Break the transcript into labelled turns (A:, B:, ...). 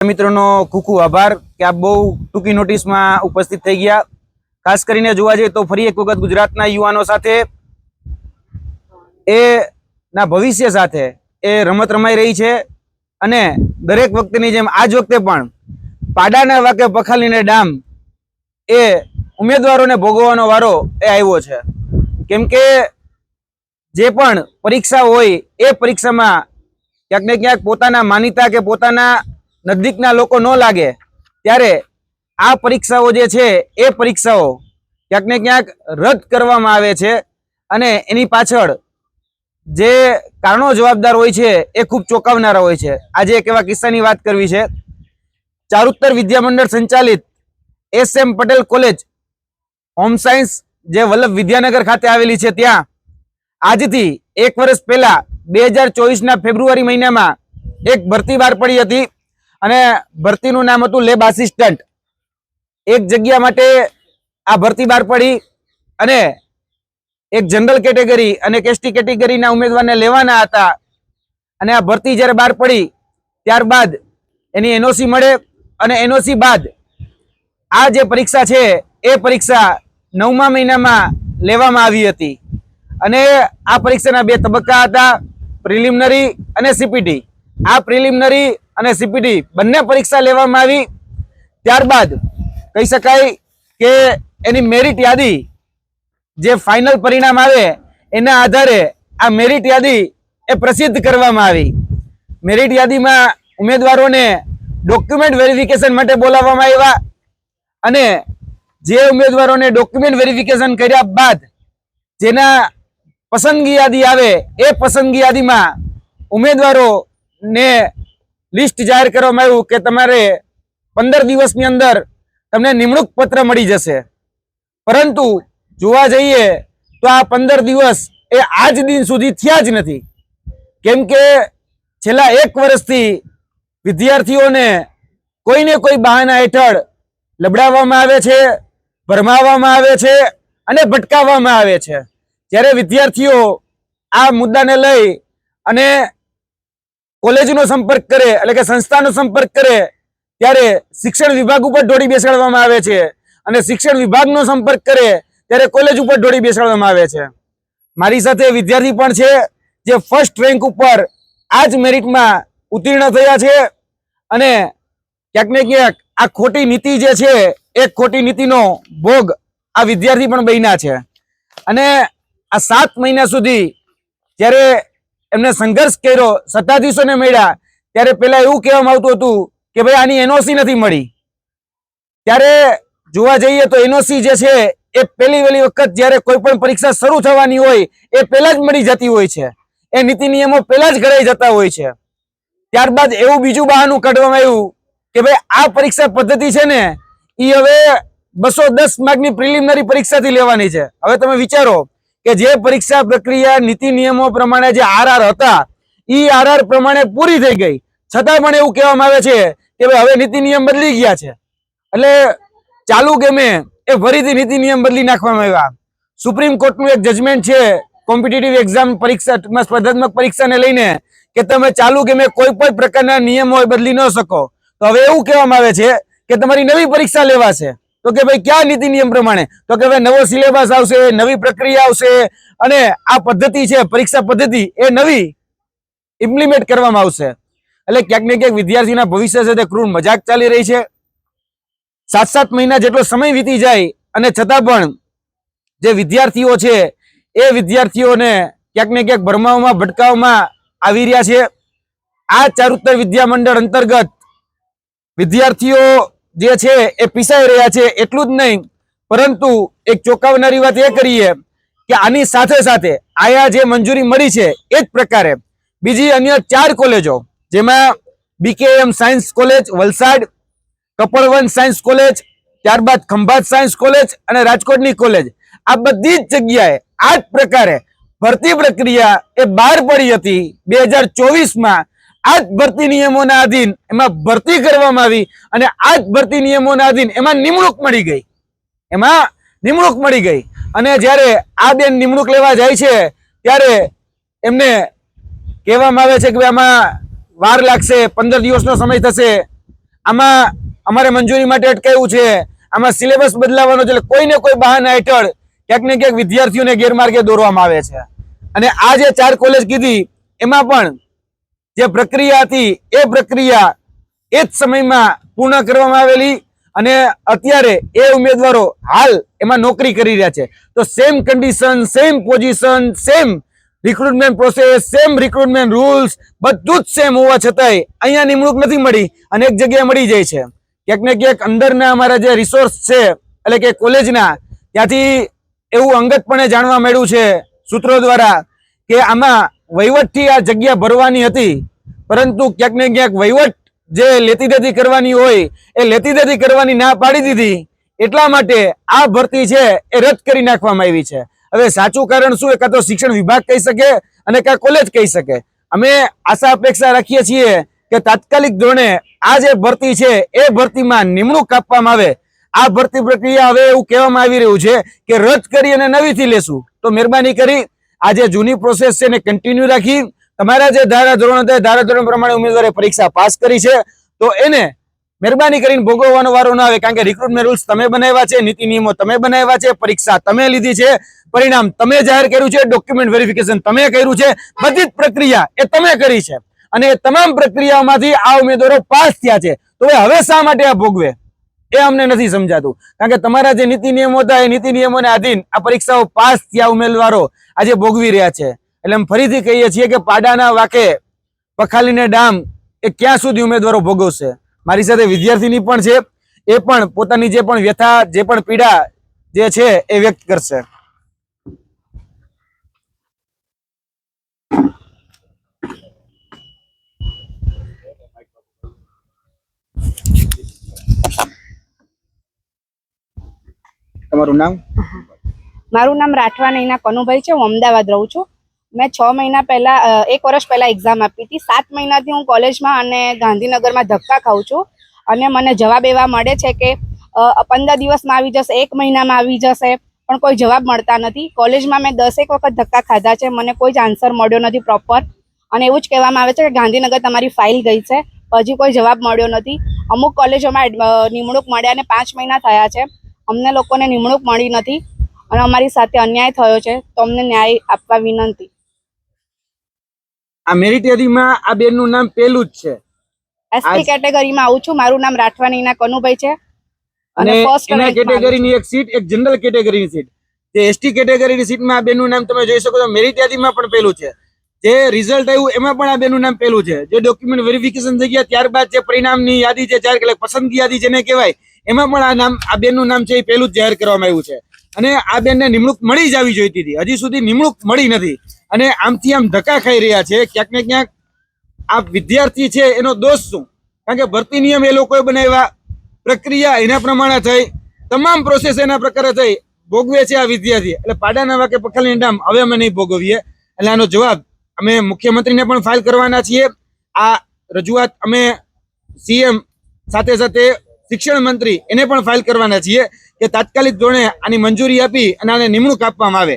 A: મિત્રોનો ખૂબ ખૂબ આભાર કે આપ બહુ ટૂંકી નોટિસમાં ઉપસ્થિત થઈ ગયા. ખાસ કરીને જોવા જઈએ તો ફરી એક વખત ગુજરાતના યુવાનો સાથે એ ના ભવિષ્ય સાથે એ રમત રમાઈ રહી છે અને દરેક વખતની જેમ આજ વખતે પણ પાડાના વાકે પખાલીને ડામ એ ઉમેદવારોને ભોગવવાનો વારો એ આવ્યો છે. કેમ કે જે પણ પરીક્ષા હોય એ પરીક્ષામાં ક્યાંક ને ક્યાંક પોતાના માનીતા કે પોતાના નજીકના લોકો ન લાગે, ત્યારે આ પરીક્ષાઓ જે છે, એ પરીક્ષાઓ ક્યાંક ને ક્યાંક રદ કરવામાં આવે છે અને એની પાછળ જે કારણો જવાબદાર હોય છે, એ ખૂબ ચોંકાવનારા હોય છે. આજે એક એવા કિસ્સાની વાત કરવી છે. ચારુત્તર વિદ્યામંડળ સંચાલિત S M Patel college, home science જે વલ્લભ વિદ્યાનગર ખાતે આવેલી છે ત્યાં, આજથી એક વર્ષ પહેલા બે હજાર ચોવીસના ફેબ્રુઆરી મહિનામાં એક ભરતી બહાર પડી હતી. અને ભરતીનું નામ હતું લેબ આસિસ્ટન્ટ. એક જગ્યા માટે આ ભરતી બહાર પડી અને એક જનરલ કેટેગરી અને એસટી કેટેગરીના ઉમેદવારને લેવાના હતા. અને આ ભરતી જ્યારે બહાર પડી, ત્યારબાદ એની એનઓસી મળે અને એનઓસી બાદ આ જે પરીક્ષા છે, એ પરીક્ષા નવમા મહિનામાં લેવામાં આવી હતી. અને આ પરીક્ષાના બે તબક્કા હતા, પ્રિલિમિનરી અને સીપીટી. આ પ્રિલિમિનરી અને સીપીટી બંને પરીક્ષા લેવામાં આવી. ત્યારબાદ કહી શકાય કે એની મેરિટ યાદી જે ફાઇનલ પરિણામ આવે, એના આધારે આ મેરિટ યાદી એ પ્રસિદ્ધ કરવામાં આવી. મેરિટ યાદીમાં ઉમેદવારોને ડોક્યુમેન્ટ વેરિફિકેશન માટે બોલાવવામાં આવ્યા અને જે ઉમેદવારોને ડોક્યુમેન્ટ વેરિફિકેશન કર્યા બાદ જેના પસંદગી યાદી આવે, એ પસંદગી યાદીમાં ઉમેદવારોને લિસ્ટ જાહેર કરવામાં આવ્યું કે તમારે પંદર દિવસની અંદર તમને નિમણૂક પત્ર મળી જશે. પરંતુ જોવા જઈએ તો આ પંદર દિવસ એ આજ દિન સુધી થયા જ નથી. કેમ કે છેલ્લા એક વર્ષથી વિદ્યાર્થીઓને કોઈને કોઈ બહાના હેઠળ લબડાવવામાં આવે છે, ભરમાવવામાં આવે છે અને ભટકાવવામાં આવે છે. જ્યારે વિદ્યાર્થીઓ આ મુદ્દાને લઈ અને કોલેજનો સંપર્ક કરે, એટલે કે સંસ્થાનો સંપર્ક કરે, ત્યારે શિક્ષણ વિભાગ ઉપર ઢોળી બેસાડવામાં આવે છે. અને શિક્ષણ વિભાગનો સંપર્ક કરે, ત્યારે કોલેજ ઉપર ઢોળી બેસાડવામાં આવે છે. મારી સાથે વિદ્યાર્થી પણ છે, જે ફર્સ્ટ રેન્ક ઉપર આ જ મેરિટમાં ઉત્તીર્ણ થયા છે. અને ક્યાંક ને ક્યાંક આ ખોટી નીતિ જે છે એ ખોટી નીતિનો ભોગ આ વિદ્યાર્થી પણ બન્યા છે. અને આ સાત મહિના સુધી જ્યારે એમને સંઘર્ષ કર્યો, સત્તાધીશોને મળ્યા. ત્યારે પેલા એવું કહેવામાં આવતું હતું કે ભાઈ આની એનઓસી નથી મળી. ત્યારે જોવા જઈએ તો એનઓસી જે છે, એ પહેલી વહેલી વખત જ્યારે કોઈ પણ પરીક્ષા શરૂ થવાની હોય, એ પહેલા જ મળી જતી હોય છે. એ નીતિ નિયમો પહેલા જ ઘડાઈ જતા હોય છે. ત્યારબાદ એવું બીજું બહાનું કાઢવામાં આવ્યું કે ભાઈ આ પરીક્ષા પદ્ધતિ છે ને એ હવે બસો દસ માર્કની પ્રિલિમિનરી પરીક્ષાથી લેવાની છે. હવે તમે વિચારો કે જે પરીક્ષા પ્રક્રિયા નીતિ નિયમો પ્રમાણે જે આરઆર હતા, ઈ આરઆર પ્રમાણે પૂરી થઈ ગઈ. છતાં પણ એવું કહેવામાં આવે છે કે ભાઈ હવે નીતિ નિયમ બદલી ગયા છે. એટલે ચાલુ ગમે એ ફરીથી નીતિ નિયમ બદલી નાખવામાં આવ્યા. સુપ્રીમ કોર્ટનું એક જજમેન્ટ છે કોમ્પિટિટિવ એક્ઝામ પરીક્ષા સ્પર્ધાત્મક પરીક્ષાને લઈને, કે તમે ચાલુ ગમે કોઈ પણ પ્રકારના નિયમો બદલી ન શકો. તો હવે એવું કહેવામાં આવે છે કે તમારી નવી પરીક્ષા લેવાશે. તો કે ભાઈ ક્યાં નીતિ નિયમ પ્રમાણે? તો કે ભાઈ નવો સિલેબસ આવશે, નવી પ્રક્રિયા આવશે, અને આ પદ્ધતિ છે, પરીક્ષા પદ્ધતિ, એ નવી ઇમ્પ્લિમેન્ટ કરવામાં આવશે. એટલે ક્યાંક ને ક્યાંક વિદ્યાર્થીના ભવિષ્ય સાથે ક્રૂર મજાક ચાલી રહી છે. સાત સાત મહિના જેટલો સમય વીતી જાય, અને છતાં પણ જે વિદ્યાર્થીઓ છે, એ વિદ્યાર્થીઓને ક્યાંક ને ક્યાંક ભરમાવવામાં ભટકાવવામાં આવી રહ્યા છે. આ ચારુત્તર વિદ્યા મંડળ અંતર્ગત વિદ્યાર્થીઓ જે છે એ પીસાઈ રહ્યા છે, એટલું જ નહીં. પરંતુ એક ચોંકાવનારી વાત એ કરીએ કે આની સાથે સાથે આયા જે મંજૂરી મળી છે, એ જ પ્રકારે બીજી અન્ય ચાર કોલેજો, જેમાં BKM science college Valsad Kapadvanj science college ત્યારબાદ ખંભાત સાયન્સ કોલેજ અને રાજકોટની કોલેજ આ બધી જ જગ્યાએ આ જ પ્રકારે ભરતી પ્રક્રિયા એ બહાર પડી હતી. બે હજાર ચોવીસમાં આ ભરતી નિયમોના આધીન એમાં ભરતી કરવામાં આવી અને આ જ ભરતી નિયમોના આધીન એમાં નિમણૂક મળી ગઈ. એમાં નિમણૂક મળી ગઈ. અને જ્યારે આ બેન નિમણૂક લેવા જાય છે, ત્યારે એમને કહેવામાં આવે છે કે આમાં વાર લાગશે, પંદર દિવસનો સમય થશે. આમાં અમારે મંજૂરી માટે અટકાયું છે. આમાં સિલેબસ બદલાવાનો છે. એટલે કોઈને કોઈ બહાના હેઠળ ક્યાંક ને ક્યાંક વિદ્યાર્થીઓને ગેરમાર્ગે દોરવામાં આવે છે. અને આ જે ચાર કોલેજ કીધી, એમાં પણ જે પ્રક્રિયા હતી એ પ્રક્રિયા એ જ સમયમાં પૂર્ણ કરવામાં આવેલી અને અત્યારે એ ઉમેદવારો હાલ એમાં નોકરી કરી રહ્યા છે. તો same condition same position same recruitment process same recruitment rules બધું જ સેમ હોવા છતાંય અહીંયા નિમણૂક નથી મળી અને એક જગ્યાએ મળી જાય છે. ક્યાંક ને ક્યાંક અંદરના અમારા જે રિસોર્સ છે, એટલે કે કોલેજના, ત્યાંથી એવું અંગતપણે જાણવા મળ્યું છે સૂત્રો દ્વારા કે આમાં વહીવટથી આ જગ્યા ભરવાની હતી. પરંતુ ક્યાંક ને ક્યાંક વહીવટ જે લેતી દેતી કરવાની હોય, એ લેતી દેતી કરવાની ના પાડી દીધી. એટલા માટે આ ભરતી છે એ રદ કરી નાખવામાં આવી છે. હવે સાચું કારણ શું? એ કાં તો શિક્ષણ વિભાગ કહી શકે અને કાં કોલેજ કહી શકે. અમે આશા અપેક્ષા રાખીએ છીએ કે તાત્કાલિક ધોરણે આ જે ભરતી છે, એ ભરતીમાં નિમણૂક આપવામાં આવે. આ ભરતી પ્રક્રિયા હવે એવું કહેવામાં આવી રહ્યું છે કે રદ કરી અને નવીથી લેશું. તો મહેરબાની કરી આ જે જૂની પ્રોસેસ છે એને કન્ટિન્યુ રાખી તમારા જે ધારા ધોરણ હતા ધારા ધોરણ પ્રમાણે ઉમેદવારે પરીક્ષા પાસ કરી છે. તો એને મહેરબાની કરીને ભોગવવાનો વારો ન આવે, કારણ કે રિક્રુટમેન્ટ રૂલ્સ તમે બનાવ્યા છે, નીતિ નિયમો તમે બનાવ્યા છે, પરીક્ષા તમે લીધી છે, પરિણામ તમે જાહેર કર્યું છે ડોક્યુમેન્ટ વેરિફિકેશન તમે કર્યું છે, બધી પ્રક્રિયા એ તમે કરી છે. અને તમામ પ્રક્રિયાઓમાંથી આ ઉમેદવારો પાસ થયા છે. તો હવે શા માટે આ ભોગવે? એ અમને નથી સમજાતું. કારણ કે તમારા જે નીતિ નિયમો હતા, એ નીતિ નિયમોને આધીન આ પરીક્ષાઓ પાસ થયા ઉમેદવારો આજે ભોગવી રહ્યા છે. એટલે અમે ફરીથી કહીએ છીએ કે પાડાના વાકે પખાલીને ડામ એ ક્યાં સુધી ઉમેદવારો ભોગવશે? મારી સાથે વિદ્યાર્થીની પણ છે. એ પણ પોતાની જે પણ વ્યથા, જે પણ પીડા જે છે, એ વ્યક્ત કરશે. તમારું નામ?
B: મારું નામ રાઠવા નૈના કનુભાઈ છે, હું અમદાવાદ રહું છું. મેં છ મહિના પહેલા એક વર્ષ પહેલા એક્ઝામ આપી હતી. સાત મહિનાથી હું કોલેજમાં અને ગાંધીનગરમાં ધક્કા ખાઉં છું. અને મને જવાબ એવા મળે છે કે પંદર દિવસમાં આવી જશે, એક મહિનામાં આવી જશે, પણ કોઈ જવાબ મળતા નથી. કોલેજમાં મેં દસેક વખત ધક્કા ખાધા છે, મને કોઈ જ આન્સર મળ્યો નથી પ્રોપર અને એવું જ કહેવામાં આવે છે કે ગાંધીનગર તમારી ફાઇલ ગઈ છે હજી કોઈ જવાબ મળ્યો નથી. અમુક કોલેજોમાં નિમણૂક મળ્યા અને પાંચ મહિના થયા છે. અમને લોકોને નિમણૂક મળી નથી અને અમારી સાથે અન્યાય થયો છે તો અમને ન્યાય આપવા વિનંતી.
A: આ મેરિટ યાદીમાં આ બેનનું નામ પેલું જ છે.
B: એસટી કેટેગરીમાં આવું છું. મારું નામ રાઠવાનીના કનુભાઈ છે.
A: અને એના કેટેગરીની એક સીટ એક જનરલ કેટેગરીની સીટ જે એસટી કેટેગરીની સીટમાં આ બેનનું નામ તમે જોઈ શકો છો. મેરિટ યાદીમાં પણ પેલું છે. જે રિઝલ્ટ આવ્યું એમાં પણ આ બેનનું નામ પેલું છે. જે ડોક્યુમેન્ટ વેરિફિકેશન થઈ ગયા ત્યારબાદ જે પરિણામની યાદી છે ચાર કલાક પસંદગી યાદી જેને કહેવાય એમાં પણ આ નામ, આ બેનનું નામ છે એ પેલું જ જાહેર કરવામાં આવ્યું છે. અને આ બેનને નિમણૂક મળી જ આવી જોઈતી હતી. હજી સુધી નિમણૂક મળી નથી. અને આમથી આમ ધક્કા ખાઈ રહ્યા છે. ક્યાંક ને ક્યાંક આ વિદ્યાર્થી છે એનો દોષ શું? કારણ કે ભરતી નિયમ એ લોકોએ બનાવ્યા, પ્રક્રિયા એના પ્રમાણે થઈ, તમામ પ્રોસેસ એના પ્રકારે થઈ. ભોગવે છે આ વિદ્યાર્થી. એટલે પાડાના વાકે પખાલી ડામ, હવે અમે નહીં ભોગવીએ. એટલે આનો જવાબ અમે મુખ્યમંત્રીને પણ ફાઇલ કરવાના છીએ. આ રજૂઆત અમે સીએમ સાથે સાથે શિક્ષણ મંત્રી એને પણ ફાઇલ કરવાના છીએ કે તાત્કાલિક ધોરણે આની મંજૂરી આપી અને આને નિમણૂક આપવામાં આવે.